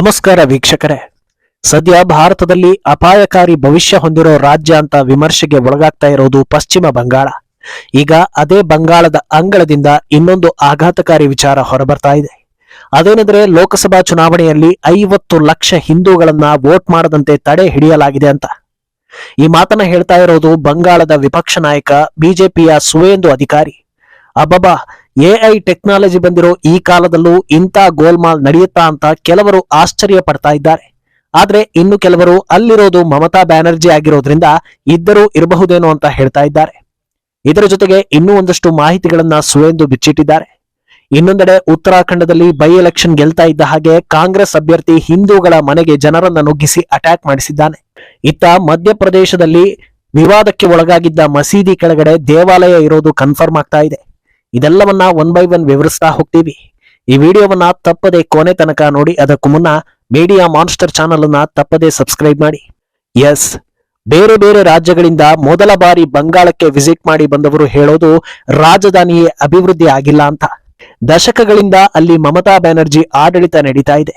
ನಮಸ್ಕಾರ ವೀಕ್ಷಕರೇ. ಸದ್ಯ ಭಾರತದಲ್ಲಿ ಅಪಾಯಕಾರಿ ಭವಿಷ್ಯ ಹೊಂದಿರೋ ರಾಜ್ಯ ಅಂತ ವಿಮರ್ಶೆಗೆ ಒಳಗಾಗ್ತಾ ಇರೋದು ಪಶ್ಚಿಮ ಬಂಗಾಳ. ಈಗ ಅದೇ ಬಂಗಾಳದ ಅಂಗಳದಿಂದ ಇನ್ನೊಂದು ಆಘಾತಕಾರಿ ವಿಚಾರ ಹೊರಬರ್ತಾ ಇದೆ. ಅದೇನೆಂದ್ರೆ ಲೋಕಸಭಾ ಚುನಾವಣೆಯಲ್ಲಿ ಐವತ್ತು ಲಕ್ಷ ಹಿಂದೂಗಳನ್ನ ವೋಟ್ ಮಾಡದಂತೆ ತಡೆ ಹಿಡಿಯಲಾಗಿದೆ ಅಂತ. ಈ ಮಾತನ್ನ ಹೇಳ್ತಾ ಇರೋದು ಬಂಗಾಳದ ವಿಪಕ್ಷ ನಾಯಕ, ಬಿಜೆಪಿಯ ಸುವೇಂದು ಅಧಿಕಾರಿ. ಅಬ್ಬಬ್ಬಾ ಎಐ ಟೆಕ್ನಾಲಜಿ ಬಂದಿರೋ ಈ ಕಾಲದಲ್ಲೂ ಇಂಥ ಗೋಲ್ಮಾಲ್ ನಡೆಯುತ್ತಾ ಅಂತ ಕೆಲವರು ಆಶ್ಚರ್ಯ ಪಡ್ತಾ ಇದ್ದಾರೆ. ಆದ್ರೆ ಇನ್ನು ಕೆಲವರು ಅಲ್ಲಿರೋದು ಮಮತಾ ಬ್ಯಾನರ್ಜಿ ಆಗಿರೋದ್ರಿಂದ ಇದ್ದರೂ ಇರಬಹುದೇನೋ ಅಂತ ಹೇಳ್ತಾ ಇದ್ದಾರೆ. ಇದರ ಜೊತೆಗೆ ಇನ್ನೂ ಒಂದಷ್ಟು ಮಾಹಿತಿಗಳನ್ನ ಸುವೆಂದು ಬಿಚ್ಚಿಟ್ಟಿದ್ದಾರೆ. ಇನ್ನೊಂದೆಡೆ ಉತ್ತರಾಖಂಡದಲ್ಲಿ ಬೈ ಎಲೆಕ್ಷನ್ ಗೆಲ್ತಾ ಇದ್ದ ಹಾಗೆ ಕಾಂಗ್ರೆಸ್ ಅಭ್ಯರ್ಥಿ ಹಿಂದೂಗಳ ಮನೆಗೆ ಜನರನ್ನ ನುಗ್ಗಿಸಿ ಅಟ್ಯಾಕ್ ಮಾಡಿಸಿದ್ದಾನೆ. ಇತ್ತ ಮಧ್ಯಪ್ರದೇಶದಲ್ಲಿ ವಿವಾದಕ್ಕೆ ಒಳಗಾಗಿದ್ದ ಮಸೀದಿ ಕೆಳಗಡೆ ದೇವಾಲಯ ಇರೋದು ಕನ್ಫರ್ಮ್ ಆಗ್ತಾ ಇದೆ. ಇದೆಲ್ಲವನ್ನ ಒನ್ ಬೈ ಒನ್ ವಿವರಿಸ್ತಾ ಹೋಗ್ತೀವಿ. ಈ ವಿಡಿಯೋವನ್ನ ತಪ್ಪದೆ ಕೊನೆ ತನಕ ನೋಡಿ, ಅದಕ್ಕೂ ಮುನ್ನ ಮೀಡಿಯಾ ಮಾನ್ಸ್ಟರ್ ಚಾನಲ್ ಅನ್ನ ತಪ್ಪದೆ ಸಬ್ಸ್ಕ್ರೈಬ್ ಮಾಡಿ. ಎಸ್ ಬೇರೆ ಬೇರೆ ರಾಜ್ಯಗಳಿಂದ ಮೊದಲ ಬಾರಿ ಬಂಗಾಳಕ್ಕೆ ವಿಸಿಟ್ ಮಾಡಿ ಬಂದವರು ಹೇಳೋದು ರಾಜಧಾನಿಯೇ ಅಭಿವೃದ್ಧಿ ಆಗಿಲ್ಲ ಅಂತ. ದಶಕಗಳಿಂದ ಅಲ್ಲಿ ಮಮತಾ ಬ್ಯಾನರ್ಜಿ ಆಡಳಿತ ನಡೀತಾ ಇದೆ.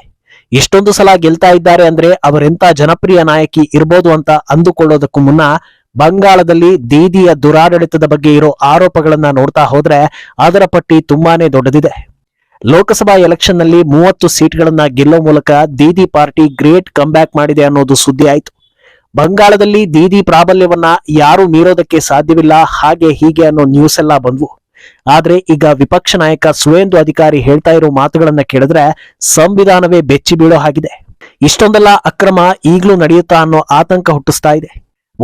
ಇಷ್ಟೊಂದು ಸಲ ಗೆಲ್ತಾ ಇದ್ದಾರೆ ಅಂದ್ರೆ ಅವರೆಂತ ಜನಪ್ರಿಯ ನಾಯಕಿ ಇರ್ಬೋದು ಅಂತ ಅಂದುಕೊಳ್ಳೋದಕ್ಕೂ ಮುನ್ನ ಬಂಗಾಳದಲ್ಲಿ ದೀದಿಯ ದುರಾಡಳಿತದ ಬಗ್ಗೆ ಇರೋ ಆರೋಪಗಳನ್ನ ನೋಡ್ತಾ ಹೋದ್ರೆ ಅದರ ಪಟ್ಟಿ ತುಂಬಾನೇ ದೊಡ್ಡದಿದೆ. ಲೋಕಸಭಾ ಎಲೆಕ್ಷನ್ನಲ್ಲಿ ಮೂವತ್ತು ಸೀಟ್ಗಳನ್ನ ಗೆಲ್ಲೋ ಮೂಲಕ ದೀದಿ ಪಾರ್ಟಿ ಗ್ರೇಟ್ ಕಂಬ್ಯಾಕ್ ಮಾಡಿದೆ ಅನ್ನೋದು ಸುದ್ದಿ ಆಯ್ತು. ಬಂಗಾಳದಲ್ಲಿ ದೀದಿ ಪ್ರಾಬಲ್ಯವನ್ನ ಯಾರು ಮೀರೋದಕ್ಕೆ ಸಾಧ್ಯವಿಲ್ಲ, ಹಾಗೆ ಹೀಗೆ ಅನ್ನೋ ನ್ಯೂಸ್ ಎಲ್ಲ ಬಂದ್ವು. ಆದ್ರೆ ಈಗ ವಿಪಕ್ಷ ನಾಯಕ ಸುವೇಂದು ಅಧಿಕಾರಿ ಹೇಳ್ತಾ ಇರೋ ಮಾತುಗಳನ್ನ ಕೇಳಿದ್ರೆ ಸಂವಿಧಾನವೇ ಬೆಚ್ಚಿ ಬೀಳೋ ಹಾಗಿದೆ. ಇಷ್ಟೊಂದೆಲ್ಲ ಅಕ್ರಮ ಈಗಲೂ ನಡೆಯುತ್ತಾ ಅನ್ನೋ ಆತಂಕ ಹುಟ್ಟಿಸ್ತಾ ಇದೆ.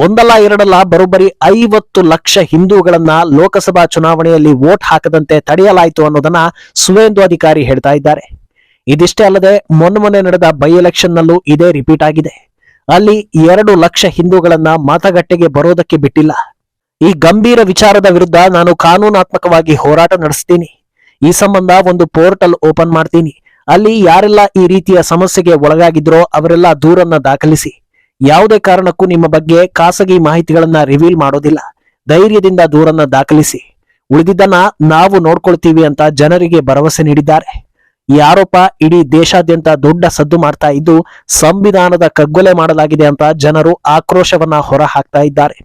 ಒಂದಲ್ಲ ಎರಡಲ್ಲ ಬರೋಬ್ಬರಿ ಐವತ್ತು ಲಕ್ಷ ಹಿಂದೂಗಳನ್ನ ಲೋಕಸಭಾ ಚುನಾವಣೆಯಲ್ಲಿ ವೋಟ್ ಹಾಕದಂತೆ ತಡೆಯಲಾಯಿತು ಅನ್ನೋದನ್ನ ಸುವೇಂದು ಅಧಿಕಾರಿ ಹೇಳ್ತಾ ಇದ್ದಾರೆ. ಇದಿಷ್ಟೇ ಅಲ್ಲದೆ ಮೊನ್ನೆ ಮೊನ್ನೆ ನಡೆದ ಬೈ ಎಲೆಕ್ಷನ್ ನಲ್ಲೂ ಇದೇ ರಿಪೀಟ್ ಆಗಿದೆ. ಅಲ್ಲಿ ಎರಡು ಲಕ್ಷ ಹಿಂದೂಗಳನ್ನ ಮತಗಟ್ಟೆಗೆ ಬರೋದಕ್ಕೆ ಬಿಟ್ಟಿಲ್ಲ. ಈ ಗಂಭೀರ ವಿಚಾರದ ವಿರುದ್ಧ ನಾನು ಕಾನೂನಾತ್ಮಕವಾಗಿ ಹೋರಾಟ ನಡೆಸ್ತೀನಿ. ಈ ಸಂಬಂಧ ಒಂದು ಪೋರ್ಟಲ್ ಓಪನ್ ಮಾಡ್ತೀನಿ. ಅಲ್ಲಿ ಯಾರೆಲ್ಲ ಈ ರೀತಿಯ ಸಮಸ್ಯೆಗೆ ಒಳಗಾಗಿದ್ರೋ ಅವರೆಲ್ಲ ದೂರನ್ನ ದಾಖಲಿಸಿ. ಯಾವುದೇ ಕಾರಣಕ್ಕೂ ನಿಮ್ಮ ಬಗ್ಗೆ ಖಾಸಗಿ ಮಾಹಿತಿಗಳನ್ನ ರಿವೀಲ್ ಮಾಡೋದಿಲ್ಲ. ಧೈರ್ಯದಿಂದ ದೂರನ್ನ ದಾಖಲಿಸಿ. ಉಳಿದಿದ್ದನ್ನ ನಾವು ನೋಡ್ಕೊಳ್ತೀವಿ ಅಂತ ಜನರಿಗೆ ಭರವಸೆ ನೀಡಿದ್ದಾರೆ. ಈ ಆರೋಪ ಇಡೀ ದೇಶಾದ್ಯಂತ ದೊಡ್ಡ ಸದ್ದು ಮಾಡ್ತಾ ಇದ್ದು, ಸಂವಿಧಾನದ ಕಗ್ಗೊಲೆ ಮಾಡಲಾಗಿದೆ ಅಂತ ಜನರು ಆಕ್ರೋಶವನ್ನ ಹೊರ ಹಾಕ್ತಾ ಇದ್ದಾರೆ.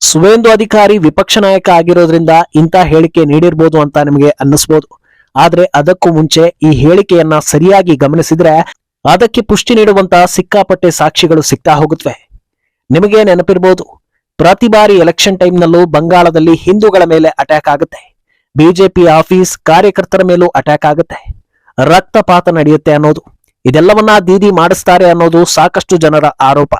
ಸುವೇಂದು ಅಧಿಕಾರಿ ವಿಪಕ್ಷ ನಾಯಕ ಆಗಿರೋದ್ರಿಂದ ಇಂಥ ಹೇಳಿಕೆ ನೀಡಿರ್ಬೋದು ಅಂತ ನಿಮಗೆ ಅನ್ನಿಸ್ಬೋದು. ಆದ್ರೆ ಅದಕ್ಕೂ ಮುಂಚೆ ಈ ಹೇಳಿಕೆಯನ್ನ ಸರಿಯಾಗಿ ಗಮನಿಸಿದ್ರೆ ಅದಕ್ಕೆ ಪುಷ್ಟಿ ನೀಡುವಂತ ಸಿಕ್ಕಾಪಟ್ಟೆ ಸಾಕ್ಷಿಗಳು ಸಿಗ್ತಾ ಹೋಗುತ್ತವೆ. ನಿಮಗೆ ನೆನಪಿರ್ಬೋದು, ಪ್ರತಿ ಬಾರಿ ಎಲೆಕ್ಷನ್ ಟೈಮ್ನಲ್ಲೂ ಬಂಗಾಳದಲ್ಲಿ ಹಿಂದೂಗಳ ಮೇಲೆ ಅಟ್ಯಾಕ್ ಆಗುತ್ತೆ. ಬಿಜೆಪಿ ಆಫೀಸ್ ಕಾರ್ಯಕರ್ತರ ಮೇಲೂ ಅಟ್ಯಾಕ್ ಆಗುತ್ತೆ. ರಕ್ತಪಾತ ನಡೆಯುತ್ತೆ ಅನ್ನೋದು, ಇದೆಲ್ಲವನ್ನ ದೀದಿ ಮಾಡಿಸ್ತಾರೆ ಅನ್ನೋದು ಸಾಕಷ್ಟು ಜನರ ಆರೋಪ.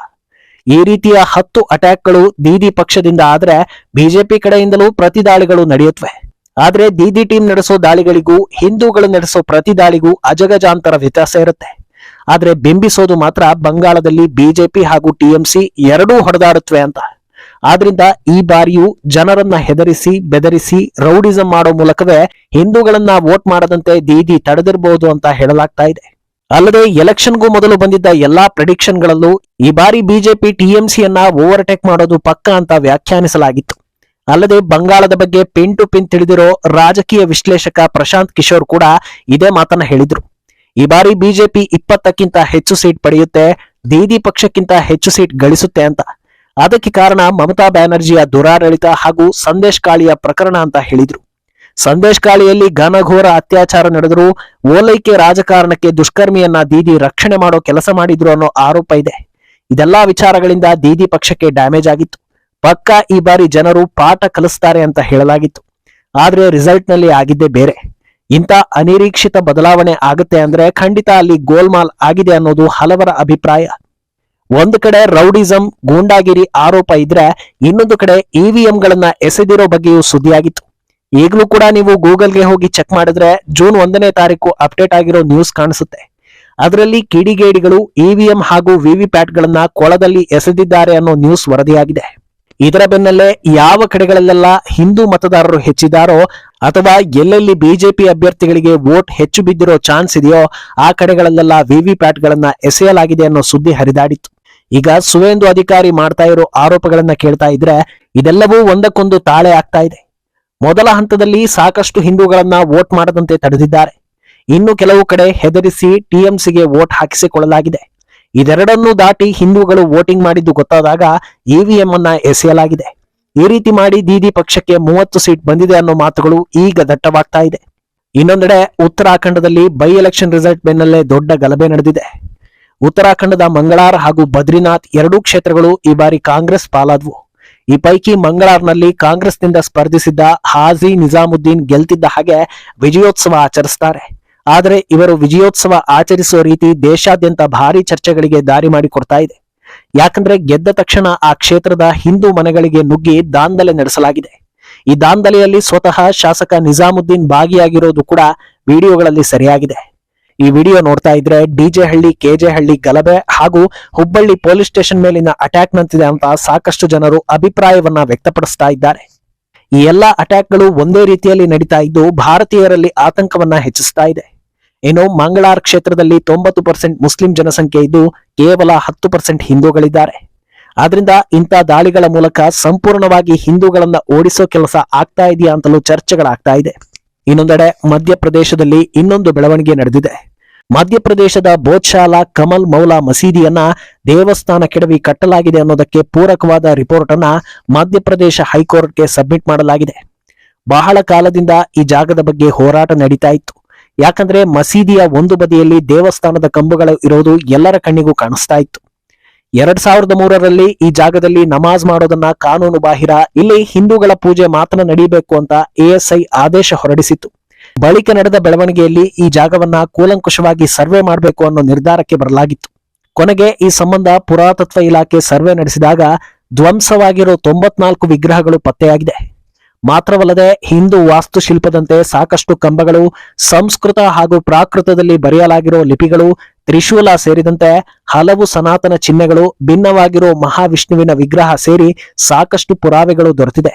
ಈ ರೀತಿಯ ಹತ್ತು ಅಟ್ಯಾಕ್ಗಳು ದೀದಿ ಪಕ್ಷದಿಂದ ಆದ್ರೆ ಬಿಜೆಪಿ ಕಡೆಯಿಂದಲೂ ಪ್ರತಿ ದಾಳಿಗಳು ನಡೆಯುತ್ತವೆ. ಆದ್ರೆ ದೀದಿ ಟೀಮ್ ನಡೆಸೋ ದಾಳಿಗಳಿಗೂ, ಹಿಂದೂಗಳು ನಡೆಸೋ ಪ್ರತಿ ದಾಳಿಗೂ ಅಜಗಜಾಂತರ ವ್ಯತ್ಯಾಸ ಇರುತ್ತೆ. ಆದ್ರೆ ಬಿಂಬಿಸೋದು ಮಾತ್ರ ಬಂಗಾಳದಲ್ಲಿ ಬಿಜೆಪಿ ಹಾಗೂ ಟಿಎಂಸಿ ಎರಡೂ ಹೊಡೆದಾಡುತ್ತವೆ ಅಂತ. ಆದ್ರಿಂದ ಈ ಬಾರಿಯೂ ಜನರನ್ನ ಹೆದರಿಸಿ, ಬೆದರಿಸಿ, ರೌಡಿಸಂ ಮಾಡೋ ಮೂಲಕವೇ ಹಿಂದೂಗಳನ್ನ ವೋಟ್ ಮಾಡದಂತೆ ದೀದಿ ತಡೆದಿರಬಹುದು ಅಂತ ಹೇಳಲಾಗ್ತಾ ಇದೆ. ಅಲ್ಲದೆ ಎಲೆಕ್ಷನ್ಗೂ ಮೊದಲು ಬಂದಿದ್ದ ಎಲ್ಲಾ ಪ್ರಿಡಿಕ್ಷನ್ಗಳಲ್ಲೂ ಈ ಬಾರಿ ಬಿಜೆಪಿ, ಟಿಎಂಸಿಯನ್ನ ಓವರ್ಟೇಕ್ ಮಾಡೋದು ಪಕ್ಕ ಅಂತ ವ್ಯಾಖ್ಯಾನಿಸಲಾಗಿತ್ತು. ಅಲ್ಲದೆ ಬಂಗಾಳದ ಬಗ್ಗೆ ಪಿನ್ ಟು ಪಿನ್ ತಿಳಿದಿರೋ ರಾಜಕೀಯ ವಿಶ್ಲೇಷಕ ಪ್ರಶಾಂತ್ ಕಿಶೋರ್ ಕೂಡ ಇದೇ ಮಾತನ್ನ ಹೇಳಿದ್ರು. ಈ ಬಾರಿ ಬಿಜೆಪಿ ಇಪ್ಪತ್ತಕ್ಕಿಂತ ಹೆಚ್ಚು ಸೀಟ್ ಪಡೆಯುತ್ತೆ ದೀದಿ ಪಕ್ಷಕ್ಕಿಂತ ಹೆಚ್ಚು ಸೀಟ್ ಗಳಿಸುತ್ತೆ ಅಂತ. ಅದಕ್ಕೆ ಕಾರಣ ಮಮತಾ ಬ್ಯಾನರ್ಜಿಯ ದುರಾಡಳಿತ ಹಾಗೂ ಸಂದೇಶ್ ಕಾಳಿಯ ಪ್ರಕರಣ ಅಂತ ಹೇಳಿದ್ರು. ಸಂದೇಶ್ ಕಾಳಿಯಲ್ಲಿ ಘನಘೋರ ಅತ್ಯಾಚಾರ ನಡೆದರೂ ಓಲೈಕೆ ರಾಜಕಾರಣಕ್ಕೆ ದುಷ್ಕರ್ಮಿಯನ್ನ ದೀದಿ ರಕ್ಷಣೆ ಮಾಡೋ ಕೆಲಸ ಮಾಡಿದ್ರು ಅನ್ನೋ ಆರೋಪ ಇದೆ. ಇದೆಲ್ಲಾ ವಿಚಾರಗಳಿಂದ ದೀದಿ ಪಕ್ಷಕ್ಕೆ ಡ್ಯಾಮೇಜ್ ಆಗಿತ್ತು. ಪಕ್ಕ ಈ ಬಾರಿ ಜನರು ಪಾಠ ಕಲಿಸ್ತಾರೆ ಅಂತ ಹೇಳಲಾಗಿತ್ತು. ಆದ್ರೆ ರಿಸಲ್ಟ್ನಲ್ಲಿ ಆಗಿದ್ದೇ ಬೇರೆ. ಇಂಥ ಅನಿರೀಕ್ಷಿತ ಬದಲಾವಣೆ ಆಗುತ್ತೆ ಅಂದ್ರೆ ಖಂಡಿತ ಅಲ್ಲಿ ಗೋಲ್ಮಾಲ್ ಆಗಿದೆ ಅನ್ನೋದು ಹಲವರ ಅಭಿಪ್ರಾಯ. ಒಂದು ಕಡೆ ರೌಡಿಸಂ, ಗೂಂಡಾಗಿರಿ ಆರೋಪ ಇದ್ರೆ ಇನ್ನೊಂದು ಕಡೆ ಇವಿಎಂಗಳನ್ನ ಎಸೆದಿರೋ ಬಗ್ಗೆಯೂ ಸುದ್ದಿಯಾಗಿತ್ತು. ಈಗಲೂ ಕೂಡ ನೀವು ಗೂಗಲ್ಗೆ ಹೋಗಿ ಚೆಕ್ ಮಾಡಿದ್ರೆ ಜೂನ್ ಒಂದನೇ ತಾರೀಕು ಅಪ್ಡೇಟ್ ಆಗಿರೋ ನ್ಯೂಸ್ ಕಾಣಿಸುತ್ತೆ. ಅದರಲ್ಲಿ ಕಿಡಿಗೇಡಿಗಳು ಇವಿಎಂ ಹಾಗೂ ವಿವಿಪ್ಯಾಟ್ಗಳನ್ನ ಕೊಳದಲ್ಲಿ ಎಸೆದಿದ್ದಾರೆ ಅನ್ನೋ ನ್ಯೂಸ್ ವರದಿಯಾಗಿದೆ. ಇದರ ಬೆನ್ನಲ್ಲೇ ಯಾವ ಕಡೆಗಳಲ್ಲೆಲ್ಲ ಹಿಂದೂ ಮತದಾರರು ಹೆಚ್ಚಿದಾರೋ ಅಥವಾ ಎಲ್ಲೆಲ್ಲಿ ಬಿಜೆಪಿ ಅಭ್ಯರ್ಥಿಗಳಿಗೆ ವೋಟ್ ಹೆಚ್ಚು ಬಿದ್ದಿರೋ ಚಾನ್ಸ್ ಇದೆಯೋ ಆ ಕಡೆಗಳಲ್ಲೆಲ್ಲ ವಿವಿ ಗಳನ್ನ ಎಸೆಯಲಾಗಿದೆ ಅನ್ನೋ ಸುದ್ದಿ ಹರಿದಾಡಿತ್ತು. ಈಗ ಸುವೇಂದು ಅಧಿಕಾರಿ ಮಾಡ್ತಾ ಇರೋ ಆರೋಪಗಳನ್ನ ಕೇಳ್ತಾ ಇದ್ರೆ ಇದೆಲ್ಲವೂ ಒಂದಕ್ಕೊಂದು ತಾಳೆ ಆಗ್ತಾ ಇದೆ. ಮೊದಲ ಹಂತದಲ್ಲಿ ಸಾಕಷ್ಟು ಹಿಂದೂಗಳನ್ನ ವೋಟ್ ಮಾಡದಂತೆ ತಡೆದಿದ್ದಾರೆ. ಇನ್ನು ಕೆಲವು ಕಡೆ ಹೆದರಿಸಿ ಟಿಎಂಸಿಗೆ ವೋಟ್ ಹಾಕಿಸಿಕೊಳ್ಳಲಾಗಿದೆ. ಇದೆರಡನ್ನೂ ದಾಟಿ ಹಿಂದೂಗಳು ವೋಟಿಂಗ್ ಮಾಡಿದ್ದು ಗೊತ್ತಾದಾಗ ಇವಿಎಂ ಅನ್ನ ಎಸೆಯಲಾಗಿದೆ. ಈ ರೀತಿ ಮಾಡಿ ದೀದಿ ಪಕ್ಷಕ್ಕೆ ಮೂವತ್ತು ಸೀಟ್ ಬಂದಿದೆ ಅನ್ನೋ ಮಾತುಗಳು ಈಗ ದಟ್ಟವಾಗ್ತಾ ಇದೆ. ಇನ್ನೊಂದೆಡೆ ಉತ್ತರಾಖಂಡದಲ್ಲಿ ಬೈ ಎಲೆಕ್ಷನ್ ರಿಸಲ್ಟ್ ಬೆನ್ನಲ್ಲೇ ದೊಡ್ಡ ಗಲಭೆ ನಡೆದಿದೆ. ಉತ್ತರಾಖಂಡದ ಮಂಗಳಾರ್ ಹಾಗೂ ಬದ್ರಿನಾಥ್ ಎರಡೂ ಕ್ಷೇತ್ರಗಳು ಈ ಬಾರಿ ಕಾಂಗ್ರೆಸ್ ಪಾಲಾದ್ವು. ಈ ಪೈಕಿ ಮಂಗಳಾರ್ನಲ್ಲಿ ಕಾಂಗ್ರೆಸ್ನಿಂದ ಸ್ಪರ್ಧಿಸಿದ್ದ ಹಾಜಿ ನಿಜಾಮುದ್ದೀನ್ ಗೆಲ್ತಿದ್ದ ಹಾಗೆ ವಿಜಯೋತ್ಸವ ಆಚರಿಸ್ತಾರೆ. ಆದರೆ ಇವರು ವಿಜಯೋತ್ಸವ ಆಚರಿಸುವ ರೀತಿ ದೇಶಾದ್ಯಂತ ಭಾರಿ ಚರ್ಚೆಗಳಿಗೆ ದಾರಿ ಮಾಡಿಕೊಡ್ತಾ ಇದೆ. ಯಾಕಂದ್ರೆ ಗೆದ್ದ ತಕ್ಷಣ ಆ ಕ್ಷೇತ್ರದ ಹಿಂದೂ ಮನೆಗಳಿಗೆ ನುಗ್ಗಿ ದಾಂಧಲೆ ನಡೆಸಲಾಗಿದೆ. ಈ ದಾಂಧಲೆಯಲ್ಲಿ ಸ್ವತಃ ಶಾಸಕ ನಿಜಾಮುದ್ದೀನ್ ಭಾಗಿಯಾಗಿರೋದು ಕೂಡ ವಿಡಿಯೋಗಳಲ್ಲಿ ಸರಿಯಾಗಿದೆ. ಈ ವಿಡಿಯೋ ನೋಡ್ತಾ ಇದ್ರೆ ಡಿಜೆ ಹಳ್ಳಿ ಕೆಜೆ ಹಳ್ಳಿ ಗಲಭೆ ಹಾಗೂ ಹುಬ್ಬಳ್ಳಿ ಪೊಲೀಸ್ ಸ್ಟೇಷನ್ ಮೇಲಿನ ಅಟ್ಯಾಕ್ ನಂತಿದೆ ಅಂತ ಸಾಕಷ್ಟು ಜನರು ಅಭಿಪ್ರಾಯವನ್ನ ವ್ಯಕ್ತಪಡಿಸ್ತಾ ಇದ್ದಾರೆ. ಈ ಎಲ್ಲಾ ಅಟ್ಯಾಕ್ಗಳು ಒಂದೇ ರೀತಿಯಲ್ಲಿ ನಡೀತಾ ಇದ್ದು ಭಾರತೀಯರಲ್ಲಿ ಆತಂಕವನ್ನ ಹೆಚ್ಚಿಸ್ತಾ ಇದೆ. ಇನ್ನು ಮಂಗಳಾರ್ ಕ್ಷೇತ್ರದಲ್ಲಿ ತೊಂಬತ್ತು ಪರ್ಸೆಂಟ್ ಮುಸ್ಲಿಂ ಜನಸಂಖ್ಯೆ ಇದ್ದು ಕೇವಲ ಹತ್ತು ಪರ್ಸೆಂಟ್ ಹಿಂದೂಗಳಿದ್ದಾರೆ. ಆದ್ರಿಂದ ಇಂಥ ದಾಳಿಗಳ ಮೂಲಕ ಸಂಪೂರ್ಣವಾಗಿ ಹಿಂದೂಗಳನ್ನ ಓಡಿಸೋ ಕೆಲಸ ಆಗ್ತಾ ಇದೆಯಾ ಅಂತಲೂ ಚರ್ಚೆಗಳಾಗ್ತಾ ಇದೆ. ಇನ್ನೊಂದೆಡೆ ಮಧ್ಯಪ್ರದೇಶದಲ್ಲಿ ಇನ್ನೊಂದು ಬೆಳವಣಿಗೆ ನಡೆದಿದೆ. ಮಧ್ಯಪ್ರದೇಶದ ಬೋಧ್ಶಾಲಾ ಕಮಲ್ ಮೌಲಾ ಮಸೀದಿಯನ್ನ ದೇವಸ್ಥಾನ ಕೆಡವಿ ಕಟ್ಟಲಾಗಿದೆ ಅನ್ನೋದಕ್ಕೆ ಪೂರಕವಾದ ರಿಪೋರ್ಟ್ ಅನ್ನ ಮಧ್ಯಪ್ರದೇಶ ಹೈಕೋರ್ಟ್ಗೆ ಸಬ್ಮಿಟ್ ಮಾಡಲಾಗಿದೆ. ಬಹಳ ಕಾಲದಿಂದ ಈ ಜಾಗದ ಬಗ್ಗೆ ಹೋರಾಟ ನಡೀತಾ ಇತ್ತು. ಯಾಕಂದ್ರೆ ಮಸೀದಿಯ ಒಂದು ಬದಿಯಲ್ಲಿ ದೇವಸ್ಥಾನದ ಕಂಬಗಳು ಇರೋದು ಎಲ್ಲರ ಕಣ್ಣಿಗೂ ಕಾಣಿಸ್ತಾ ಇತ್ತು. ಎರಡ್ ಸಾವಿರದ ಮೂರರಲ್ಲಿ ಈ ಜಾಗದಲ್ಲಿ ನಮಾಜ್ ಮಾಡೋದನ್ನ ಕಾನೂನು ಬಾಹಿರ, ಇಲ್ಲಿ ಹಿಂದೂಗಳ ಪೂಜೆ ಮಾತ್ರ ನಡೀಬೇಕು ಅಂತ ಎಎಸ್ಐ ಆದೇಶ ಹೊರಡಿಸಿತ್ತು. ಬಳಿಕ ನಡೆದ ಬೆಳವಣಿಗೆಯಲ್ಲಿ ಈ ಜಾಗವನ್ನ ಕೂಲಂಕುಷವಾಗಿ ಸರ್ವೆ ಮಾಡಬೇಕು ಅನ್ನೋ ನಿರ್ಧಾರಕ್ಕೆ ಬರಲಾಗಿತ್ತು. ಕೊನೆಗೆ ಈ ಸಂಬಂಧ ಪುರಾತತ್ವ ಇಲಾಖೆ ಸರ್ವೆ ನಡೆಸಿದಾಗ ಧ್ವಂಸವಾಗಿರೋ ತೊಂಬತ್ನಾಲ್ಕು ವಿಗ್ರಹಗಳು ಪತ್ತೆಯಾಗಿದೆ. ಮಾತ್ರವಲ್ಲದೆ ಹಿಂದೂ ವಾಸ್ತುಶಿಲ್ಪದಂತೆ ಸಾಕಷ್ಟು ಕಂಬಗಳು ಸಂಸ್ಕೃತ ಹಾಗೂ ಪ್ರಾಕೃತದಲ್ಲಿ ಬರೆಯಲಾಗಿರೋ ಲಿಪಿಗಳು ತ್ರಿಶೂಲ ಸೇರಿದಂತೆ ಹಲವು ಸನಾತನ ಚಿಹ್ನೆಗಳು ಭಿನ್ನವಾಗಿರೋ ಮಹಾವಿಷ್ಣುವಿನ ವಿಗ್ರಹ ಸೇರಿ ಸಾಕಷ್ಟು ಪುರಾವೆಗಳು ದೊರೆತಿದೆ.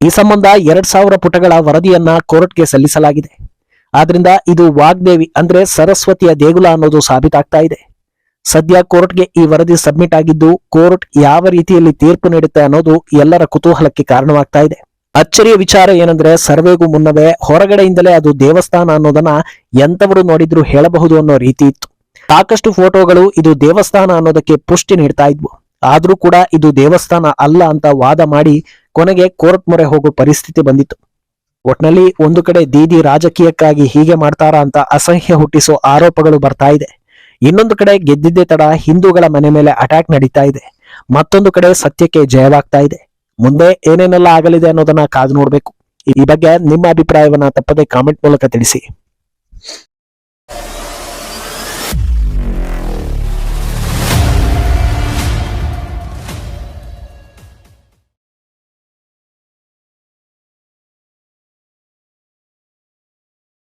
ಈ ಸಂಬಂಧ ಎರಡ್ ಸಾವಿರ ಪುಟಗಳ ವರದಿಯನ್ನ ಕೋರ್ಟ್ಗೆ ಸಲ್ಲಿಸಲಾಗಿದೆ. ಆದ್ರಿಂದ ಇದು ವಾಗ್ದೇವಿ ಅಂದ್ರೆ ಸರಸ್ವತಿಯ ದೇಗುಲ ಅನ್ನೋದು ಸಾಬೀತಾಗ್ತಾ ಇದೆ. ಸದ್ಯ ಕೋರ್ಟ್ಗೆ ಈ ವರದಿ ಸಬ್ಮಿಟ್ ಆಗಿದ್ದು ಕೋರ್ಟ್ ಯಾವ ರೀತಿಯಲ್ಲಿ ತೀರ್ಪು ನೀಡುತ್ತೆ ಅನ್ನೋದು ಎಲ್ಲರ ಕುತೂಹಲಕ್ಕೆ ಕಾರಣವಾಗ್ತಾ ಇದೆ. ಅಚ್ಚರಿಯ ವಿಚಾರ ಏನಂದ್ರೆ ಸರ್ವೆಗೂ ಮುನ್ನವೇ ಹೊರಗಡೆಯಿಂದಲೇ ಅದು ದೇವಸ್ಥಾನ ಅನ್ನೋದನ್ನ ಎಂತವರು ನೋಡಿದ್ರು ಹೇಳಬಹುದು ಅನ್ನೋ ರೀತಿ ಇತ್ತು. ಸಾಕಷ್ಟು ಫೋಟೋಗಳು ಇದು ದೇವಸ್ಥಾನ ಅನ್ನೋದಕ್ಕೆ ಪುಷ್ಟಿ ನೀಡ್ತಾ ಇದ್ವು. ಆದ್ರೂ ಕೂಡ ಇದು ದೇವಸ್ಥಾನ ಅಲ್ಲ ಅಂತ ವಾದ ಮಾಡಿ ಕೊನೆಗೆ ಕೋರ್ಟ್ ಮೊರೆ ಹೋಗೋ ಪರಿಸ್ಥಿತಿ ಬಂದಿತ್ತು. ಒಟ್ನಲ್ಲಿ ಒಂದು ಕಡೆ ದೀದಿ ರಾಜಕೀಯಕ್ಕಾಗಿ ಹೀಗೆ ಮಾಡ್ತಾರಾ ಅಂತ ಅಸಹ್ಯ ಹುಟ್ಟಿಸೋ ಆರೋಪಗಳು ಬರ್ತಾ ಇದೆ. ಇನ್ನೊಂದು ಕಡೆ ಗೆದ್ದಿದ್ದೇ ತಡ ಹಿಂದೂಗಳ ಮನೆ ಮೇಲೆ ಅಟ್ಯಾಕ್ ನಡೀತಾ ಇದೆ. ಮತ್ತೊಂದು ಕಡೆ ಸತ್ಯಕ್ಕೆ ಜಯವಾಗ್ತಾ ಇದೆ. ಮುಂದೆ ಏನೇನೆಲ್ಲ ಆಗಲಿದೆ ಅನ್ನೋದನ್ನ ಕಾದು ನೋಡಬೇಕು. ಈ ಬಗ್ಗೆ ನಿಮ್ಮ ಅಭಿಪ್ರಾಯವನ್ನ ತಪ್ಪದೆ ಕಾಮೆಂಟ್ ಮೂಲಕ ತಿಳಿಸಿ.